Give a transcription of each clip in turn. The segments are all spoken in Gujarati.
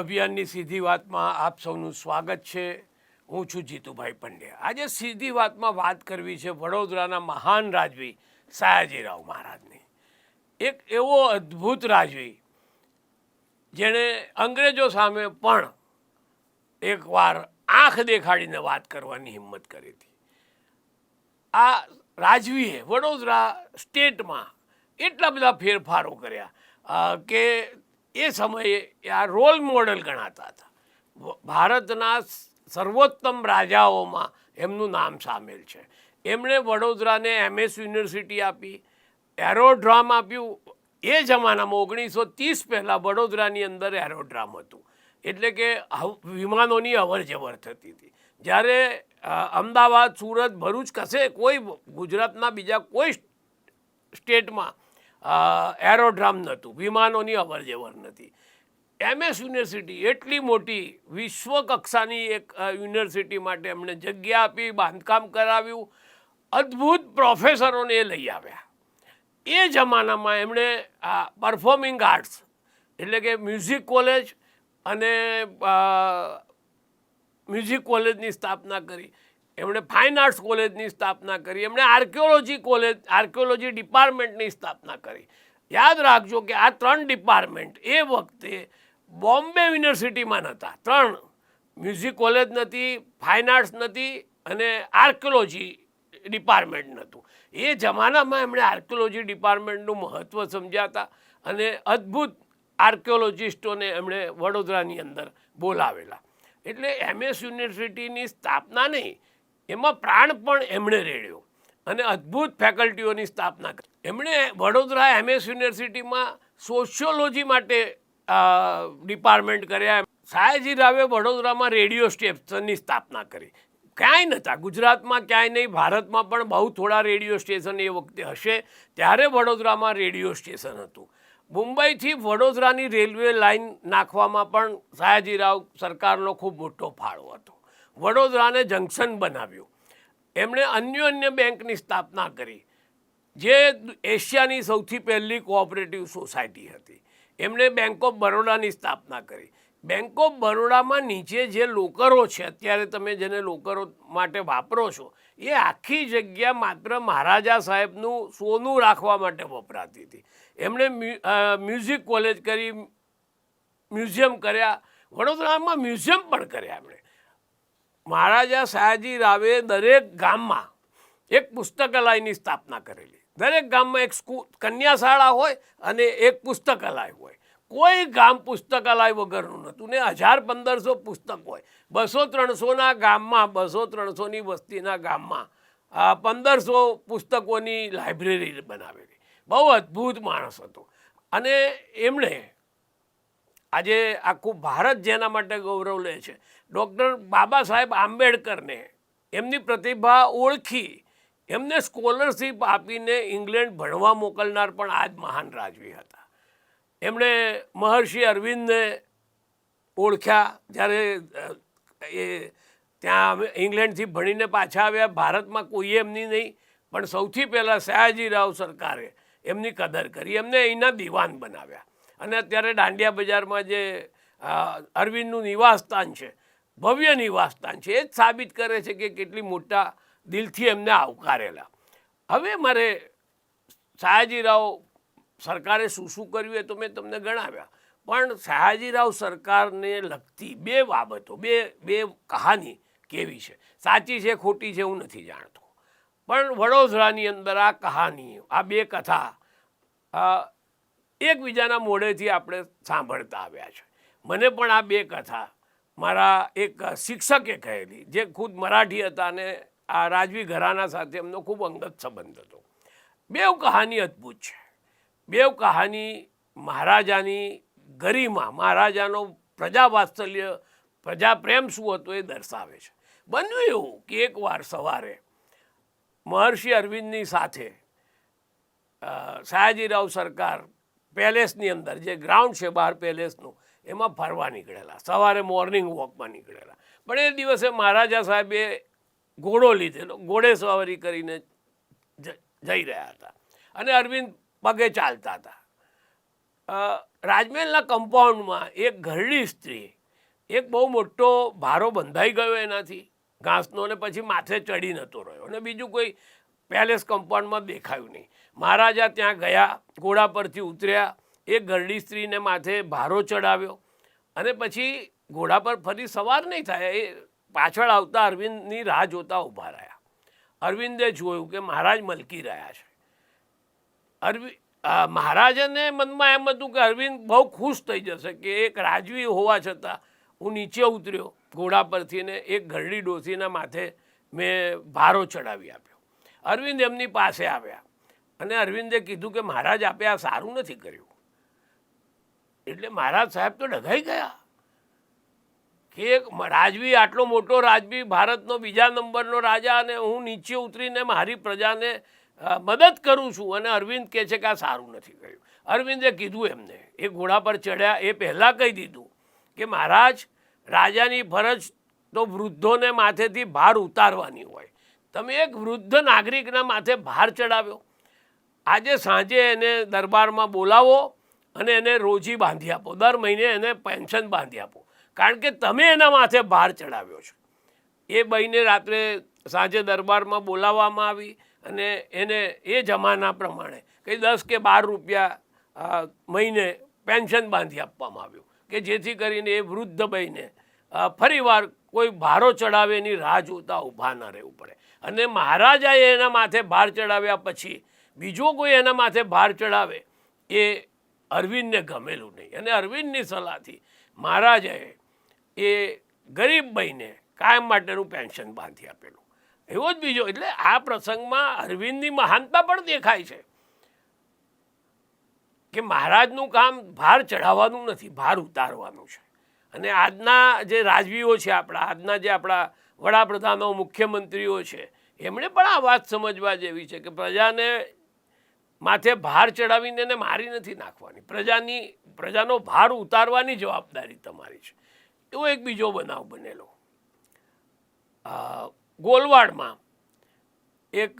અભિયાનની સીધી વાતમાં આપ સૌનું સ્વાગત છે. હું છું જીતુભાઈ પંડ્યા. આજે સીધી વાતમાં વાત કરવી છે વડોદરાના મહાન રાજવી સયાજીરાવ મહારાજની. એક એવો અદ્ભુત રાજવી, જેણે અંગ્રેજો સામે પણ એકવાર આંખ દેખાડીને વાત કરવાની હિંમત કરી હતી. આ રાજવીએ વડોદરા સ્ટેટમાં એટલા બધા ફેરફારો કર્યા કે એ સમયે આ રોલ મોડલ ગણાતા હતા. ભારતના સર્વોત્તમ રાજાઓમાં એમનું નામ સામેલ છે. એમણે વડોદરાને એમએસ યુનિવર્સિટી આપી, એરોડ્રામ આપ્યું. એ જમાનામાં ઓગણીસો ત્રીસ પહેલાં વડોદરાની અંદર એરોડ્રામ હતું. એટલે કે વિમાનોની અવર જવર થતી હતી. જ્યારે અમદાવાદ, સુરત, ભરૂચ કશે કોઈ ગુજરાતના બીજા કોઈ સ્ટેટમાં એરોડ્રામ નહોતું, વિમાનોની અવર જવર નથી એમએસ યુનિવર્સિટી એટલી મોટી વિશ્વ કક્ષાની એક યુનિવર્સિટી માટે એમણે જગ્યા આપી, બાંધકામ કરાવ્યું. અદ્ભુત પ્રોફેસરોને એ લઈ આવ્યા. એ જમાનામાં એમણે આ પરફોર્મિંગ આર્ટ્સ, એટલે કે મ્યુઝિક કોલેજ અને મ્યુઝિક કોલેજની સ્થાપના કરી. એમણે ફાઇન આર્ટ્સ કોલેજની સ્થાપના કરી, એમણે આર્કિયોલોજી કોલેજ આર્કિયોલોજી ડિપાર્ટમેન્ટની સ્થાપના કરી. યાદ રાખજો કે આ ત્રણ ડિપાર્ટમેન્ટ એ વખતે બોમ્બે યુનિવર્સિટીમાં નહોતા ત્રણ. મ્યુઝિક કોલેજ નથી ફાઇન આર્ટ્સ નથી અને આર્કિયોલોજી ડિપાર્ટમેન્ટ નહોતું એ જમાનામાં એમણે આર્કિયોલોજી ડિપાર્ટમેન્ટનું મહત્ત્વ સમજ્યા અને અદ્ભુત આર્કિયોલોજિસ્ટોને એમણે વડોદરાની અંદર બોલાવેલા. એટલે એમએસ યુનિવર્સિટીની સ્થાપના નહીં એમાં પ્રાણ પણ એમણે રેડ્યો અને અદ્ભુત ફેકલ્ટીઓની સ્થાપના કરી. એમણે વડોદરા એમએસ યુનિવર્સિટીમાં સોશિયોલોજી માટે ડિપાર્ટમેન્ટ કર્યા. સાયાજી રાવે વડોદરામાં રેડિયો સ્ટેશનની સ્થાપના કરી. ક્યાંય નહોતા. ગુજરાતમાં ક્યાંય નહીં, ભારતમાં પણ બહુ થોડા રેડિયો સ્ટેશન એ વખતે હશે. ત્યારે વડોદરામાં રેડિયો સ્ટેશન હતું. મુંબઈથી વડોદરાની રેલવે લાઇન નાખવામાં પણ સયાજીરાવ સરકારનો ખૂબ મોટો ફાળો હતો. વડોદરાને જંકશન બનાવ્યું. એમણે અન્ય અન્ય બેંકની સ્થાપના કરી, જે એશિયાની સૌથી પહેલી કોઓપરેટિવ સોસાયટી હતી. એમણે બેંક ઓફ બરોડાની સ્થાપના કરી. બેંક ઓફ બરોડામાં નીચે જે લોકરો છે, અત્યારે તમે જેને લોકરો માટે વાપરો છો, એ આખી જગ્યા માત્ર મહારાજા સાહેબનું સોનું રાખવા માટે વપરાતી હતી. એમણે મ્યુઝિક કોલેજ કરી, મ્યુઝિયમ કર્યા. વડોદરામાં મ્યુઝિયમ પણ કર્યા એમણે. મહારાજા સયાજી રાવે દરેક ગામમાં એક પુસ્તકાલયની સ્થાપના કરેલી. દરેક ગામમાં એક સ્કૂલ કન્યા શાળા હોય અને એક પુસ્તકાલય હોય. કોઈ ગામ પુસ્તકાલય વગરનું નહોતું ને હજાર પંદરસો પુસ્તક હોય. બસો ત્રણસોના ગામમાં, બસો ત્રણસોની વસ્તીના ગામમાં પંદરસો પુસ્તકોની લાઇબ્રેરી બનાવેલી. બહુ અદ્ભુત માણસ હતો. અને એમણે આજે આખું ભારત જેના માટે ગૌરવ લે છે ડૉક્ટર બાબા સાહેબ આંબેડકરને એમની પ્રતિભા ઓળખી એમને સ્કોલરશીપ આપીને ઇંગ્લેન્ડ ભણવા મોકલનાર પણ આ જ મહાન રાજવી હતા. એમણે મહર્ષિ અરવિંદને ઓળખ્યા જ્યારે એ ત્યાં ઇંગ્લેન્ડથી ભણીને પાછા આવ્યા. ભારતમાં કોઈએ એમની નહીં, પણ સૌથી પહેલાં સયાજીરાવ સરકારે એમની કદર કરી. એમને અહીંના દિવાન બનાવ્યા. અને અત્યારે દાંડિયા બજારમાં જે અરવિંદનું નિવાસસ્થાન છે ભવ્ય નિવાસસ્થાન છે. એ જ સાબિત કરે છે કે કેટલી મોટા દિલથી એમને આવકારેલા. હવે મારે સયાજીરાવ સરકારે શું શું કર્યું એ તો મેં તમને ગણાવ્યા. પણ સયાજીરાવ સરકારને લગતી બે બાબતો, બે બે કહાની કેવી છે? સાચી છે, ખોટી છે, હું નથી જાણતો. પણ વડોદરાની અંદર આ કહાની, આ બે કથા એકબીજાના મોઢેથી આપણે સાંભળતા આવ્યા છે. મને પણ આ બે કથા મારા એક શિક્ષકે કહેલી, જે ખુદ મરાઠી હતા અને આ રાજવી ઘરાના સાથે એમનો ખૂબ અંગત સંબંધ હતો. બેવ કહાની અદ્ભુત છે. બેવ કહાની મહારાજાની ગરિમા, મહારાજાનો પ્રજા વાત્સલ્ય પ્રજા પ્રેમ શું હતો એ દર્શાવે છે. બન્યું એવું કે એકવાર સવારે મહર્ષિ અરવિંદની સાથે સયાજીરાવ સરકાર પેલેસની અંદર, જે ગ્રાઉન્ડ છે બહાર પેલેસનું એમાં ફરવા નીકળેલા. સવારે મોર્નિંગ વોકમાં નીકળેલા. પણ એ દિવસે મહારાજા સાહેબે ઘોડો લીધેલો. ઘોડે સવારી કરીને જઈ રહ્યા હતા. અને અરવિંદ પગે ચાલતા હતા. રાજમહેલના કમ્પાઉન્ડમાં એક ઘરડી સ્ત્રી, એક બહુ મોટો ભારો બંધાઈ ગયો એનાથી. ઘાસનો ને પછી માથે ચડી નહોતો રહ્યો. અને બીજું કોઈ પેલેસ કમ્પાઉન્ડમાં દેખાયું નહીં. મહારાજા ત્યાં ગયા, ઘોડા પરથી ઉતર્યા. એક ઘરડી સ્ત્રીને માથે ભારો ચડાવ્યો અને પછી ઘોડા પર ફરી સવાર નહીં થાય એ પાછળ આવતા અરવિંદની રાહ જોતા ઊભા રહ્યા. અરવિંદે જોયું કે મહારાજ મલકી રહ્યા છે. અરવિંદ મહારાજાને મનમાં એમ હતું કે અરવિંદ બહુ ખુશ થઈ જશે કે એક રાજવી હોવા છતાં હું નીચે ઉતર્યો, ઘોડા પરથી ને એક ઘરડી ડોસીના માથે મેં ભારો ચડાવી આપ્યો. અરવિંદ એમની પાસે આવ્યા અને અરવિંદે કીધું કે મહારાજ આપે આ સારું નથી કર્યું. એટલે મહારાજ સાહેબ તો ડઘાઈ ગયા. કે રાજવી આટલો મોટો રાજવી, ભારતનો બીજા નંબરનો રાજા અને હું નીચે ઉતરીને મારી પ્રજાને મદદ કરું છું અને અરવિંદ કહે છે કે આ સારું નથી કહ્યું અરવિંદે કીધું એમને, એ ઘોડા પર ચડ્યા એ પહેલાં કહી દીધું કે મહારાજ, રાજાની ફરજ તો વૃદ્ધોને માથેથી ભાર ઉતારવાની હોય. તમે એક વૃદ્ધ નાગરિકના માથે ભાર ચડાવ્યો. આજે સાંજે એને દરબારમાં બોલાવો અને એને રોજી બાંધી આપો. દર મહિને એને પેન્શન બાંધી આપો. કારણ કે તમે એના માથે ભાર ચડાવ્યો છો. એ બહીને રાત્રે સાંજે દરબારમાં બોલાવવામાં આવી અને એને એ જમાના પ્રમાણે કંઈ દસ કે બાર રૂપિયા મહિને પેન્શન બાંધી આપવામાં આવ્યું કે જેથી કરીને એ વૃદ્ધ બહીને ફરીવાર કોઈ ભારો ચડાવે એની રાહ જોતા ઊભા ન રહેવું પડે. અને મહારાજાએ એના માથે ભાર ચડાવ્યા પછી બીજો કોઈ એના માથે ભાર ચડાવે એ અરવિંદને ગમેલું નહીં. અને અરવિંદની સલાહથી મહારાજાએ એ ગરીબ બહીને કાયમ માટેનું પેન્શન બાંધી આપેલું. એવો જ બીજો, એટલે આ પ્રસંગમાં અરવિંદની મહાનતા પણ દેખાય છે કે મહારાજનું કામ ભાર ચઢાવવાનું નથી, ભાર ઉતારવાનું છે. અને આજના જે રાજવીઓ છે આપણા, આજના જે આપણા વડાપ્રધાનો, મુખ્યમંત્રીઓ છે, એમણે પણ આ વાત સમજવા જેવી છે કે પ્રજાને માથે ભાર ચડાવીને એને મારી નથી નાખવાની. પ્રજાની, પ્રજાનો ભાર ઉતારવાની જવાબદારી તમારી છે. એવો એક બીજો બનાવ બનેલો. ગોલવાડમાં એક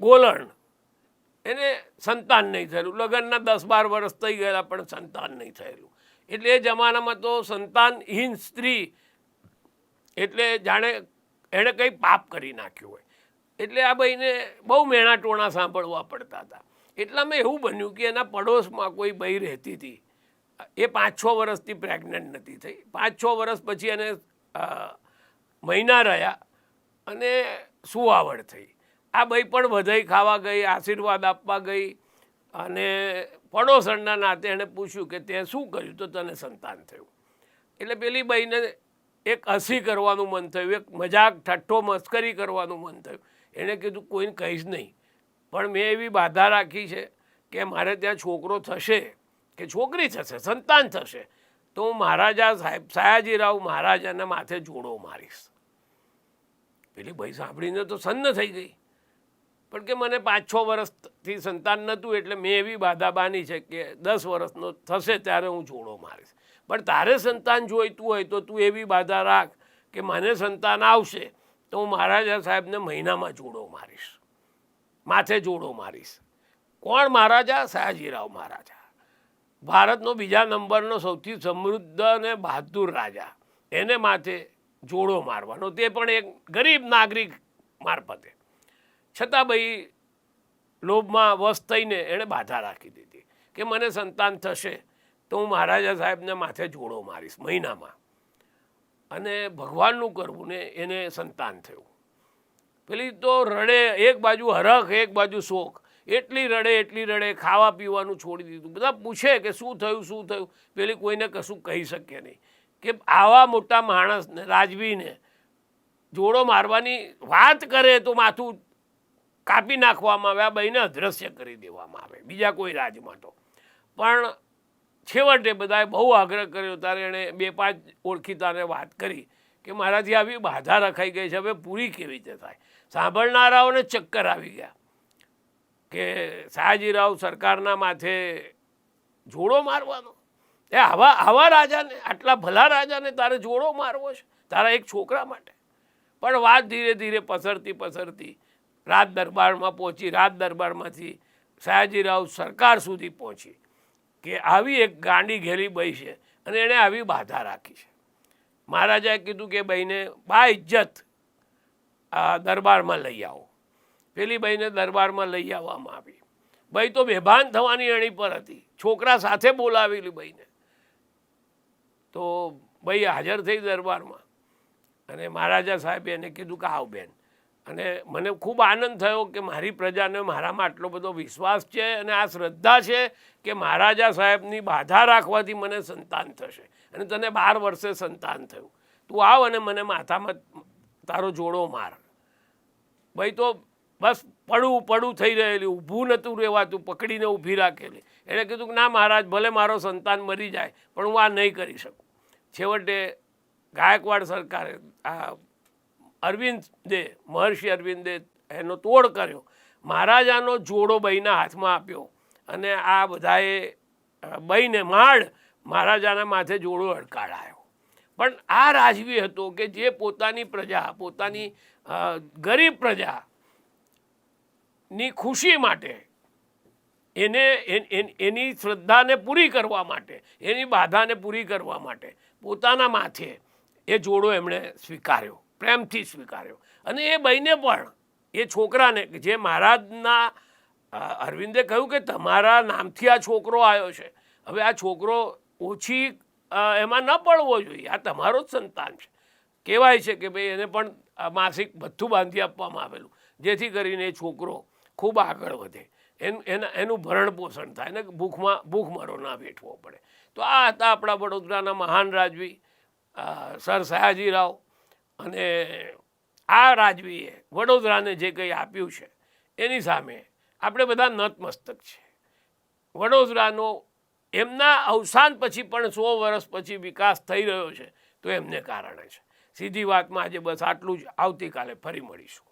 ગોલણ, એને સંતાન નહીં થયેલું. લગ્નના દસ બાર વર્ષ થઈ ગયેલા, પણ સંતાન નહીં થયેલું. એટલે એ જમાનામાં તો સંતાનહીન સ્ત્રી એટલે જાણે એણે કંઈ પાપ કરી નાખ્યું હોય. એટલે આ ભાઈને બહુ મેણા ટોણા સાંભળવા પડતા હતા. એટલામાં એવું બન્યું કે એના પડોશમાં કોઈ બઈ રહેતી હતી. એ પાંચ છ વર્ષથી પ્રેગ્નન્ટ નથી થઈ. પાંચ છ વર્ષ પછી એને મહિના રહ્યા અને સુવાવડ થઈ. આ ભાઈ પણ વધાઈ ખાવા ગઈ, આશીર્વાદ આપવા ગઈ અને પડોસણના નાતે એણે પૂછ્યું કે તે શું કર્યું? તો તને સંતાન થયું. એટલે પેલી બઈને એક હસી કરવાનું મન થયું, એક મજાક, ઠઠ્ઠો મસ્કરી કરવાનું મન થયું. એણે કીધું, કોઈને કહીશ નહીં. પણ મેં એવી બાધા રાખી છે કે મારે ત્યાં છોકરો થશે, કે છોકરી થશે, સંતાન થશે, તો હું મહારાજા સાહેબ, સયાજીરાવ મહારાજાના માથે જોડો મારીશ. પેલી ભાઈ સાંભળીને તો સન્ન થઈ ગઈ. પણ કે મને પાંચ છ વર્ષથી સંતાન નહોતું એટલે મેં એવી બાધા બાંધી છે કે દસ વર્ષનો થશે ત્યારે હું જોડો મારીશ. પણ તારે સંતાન જોઈતું હોય તો તું એવી બાધા રાખ કે મને સંતાન આવશે તો હું મહારાજા સાહેબને મહિનામાં જોડો મારીશ. માથે જોડો મારીશ. કોણ મહારાજા? સયાજીરાવ મહારાજા. ભારતનો બીજા નંબરનો સૌથી સમૃદ્ધ અને બહાદુર રાજા. એને માથે જોડો મારવાનો. તે પણ એક ગરીબ નાગરિક મારફતે. છતાં ભાઈ લોભમાં વશ થઈને એણે બાધા રાખી દીધી. કે મને સંતાન થશે તો હું મહારાજા સાહેબને માથે જોડો મારીશ મહિનામાં. અને ભગવાનનું કરવું ને એને સંતાન થયું. પેલી તો રડે, એક બાજુ હરખ, એક બાજુ શોખ એટલી રડે એટલી રડે ખાવા પીવાનું છોડી દીધું. બધા પૂછે કે શું થયું શું થયું? પેલી કોઈને કશું કહી શકે નહીં. કે આવા મોટા માણસને રાજવીને જોડો મારવાની વાત કરે તો માથું કાપી નાખવામાં આવે, આ બહીને અદ્રશ્ય કરી દેવામાં આવે, બીજા કોઈ રાજમાં તો. પણ છેવટે બધાએ બહુ આગ્રહ કર્યો ત્યારે એણે બે પાંચ ઓળખીતાને વાત કરી કે મારાથી આવી બાધા રખાઈ ગઈ છે, હવે પૂરી કેવી રીતે થાય? સાંભળનારાઓને ચક્કર આવી ગયા કે સયાજીરાવ સરકારના માથે જોડો મારવાનો. એ આવા આવા રાજાને, આટલા ભલા રાજાને તારે જોડો મારવો છે, તારા એક છોકરા માટે. પણ વાત ધીરે ધીરે પસરતી પસરતી રાજ દરબારમાં પહોંચી રાજ દરબારમાંથી સયાજીરાવ સરકાર સુધી પહોંચી. કે આવી એક ગાંડી ઘેરી બઈ છે અને એણે આવી બાધા રાખી છે. મહારાજાએ કીધું કે બહીને બા ઇજ્જત આ દરબારમાં લઈ આવો. પેલી બહીને દરબારમાં લઈ આવવામાં આવી. બઈ તો બેભાન થવાની એણી પર હતી. છોકરા સાથે બોલાવેલી બહીને તો બઈ હાજર થઈ દરબારમાં. અને મહારાજા સાહેબે એને કીધું કે આવ બેન. અને મને ખૂબ આનંદ થયો કે મારી પ્રજાને મારામાં આટલો બધો વિશ્વાસ છે અને આ શ્રદ્ધા છે કે મહારાજા સાહેબની બાધા રાખવાથી મને સંતાન થશે. અને તને બાર વર્ષે સંતાન થયું. તું આવ અને મને માથામાં તારો જોડો માર. ભાઈ તો બસ પડું પડું થઈ રહેલી, ઊભું નહોતું રહેવાતું, પકડીને ઊભી રાખેલી. એણે કીધું કે ના મહારાજ, ભલે મારો સંતાન મરી જાય, પણ હું આ નહીં કરી શકું. છેવટે ગાયકવાડ સરકારે આ અરવિંદ મહર્ષિ અરવિંદે એનો તોડ કર્યો. મહારાજાનો જોડો બહીના હાથમાં આપ્યો અને આ બધાએ બહીને માળ મહારાજાના માથે જોડો અડકાળાયો પણ આ રાજવી હતો કે જે પોતાની પ્રજા, પોતાની ગરીબ પ્રજા ની ખુશી માટે, એન- એની શ્રદ્ધાને પૂરી કરવા માટે, એની બાધાને પૂરી કરવા માટે પોતાના માથે એ જોડો એમણે સ્વીકાર્યો. પ્રેમથી સ્વીકાર્યો. અને એ બહેને પણ, એ છોકરાને જે મહારાજના અરવિંદે કહ્યું કે તમારા નામથી આ છોકરો આવ્યો છે. હવે આ છોકરો ઓછી એમાં ન પડવો જોઈએ. આ તમારો જ સંતાન છે. કહેવાય છે કે ભાઈ એને પણ માસિક ભથ્થું બાંધી આપવામાં આવેલું. જેથી કરીને એ છોકરો ખૂબ આગળ વધે. એનું, એના, એનું ભરણ પોષણ થાય ને ભૂખમાં, ભૂખમરો ના વેઠવો પડે. તો આ હતા આપણા વડોદરાના મહાન રાજવી સર સયાજીરાવ. અને આ રાજવીએ વડોદરાને જે કંઈ આપ્યું છે, એની સામે આપણે બધા નતમસ્તક છે વડોદરાનો એમના અવસાન પછી પણ સો વર્ષ પછી વિકાસ થઈ રહ્યો છે, તો એમને કારણે છે. સીધી વાતમાં આજે બસ આટલું જ. આવતીકાલે ફરી મળીશું.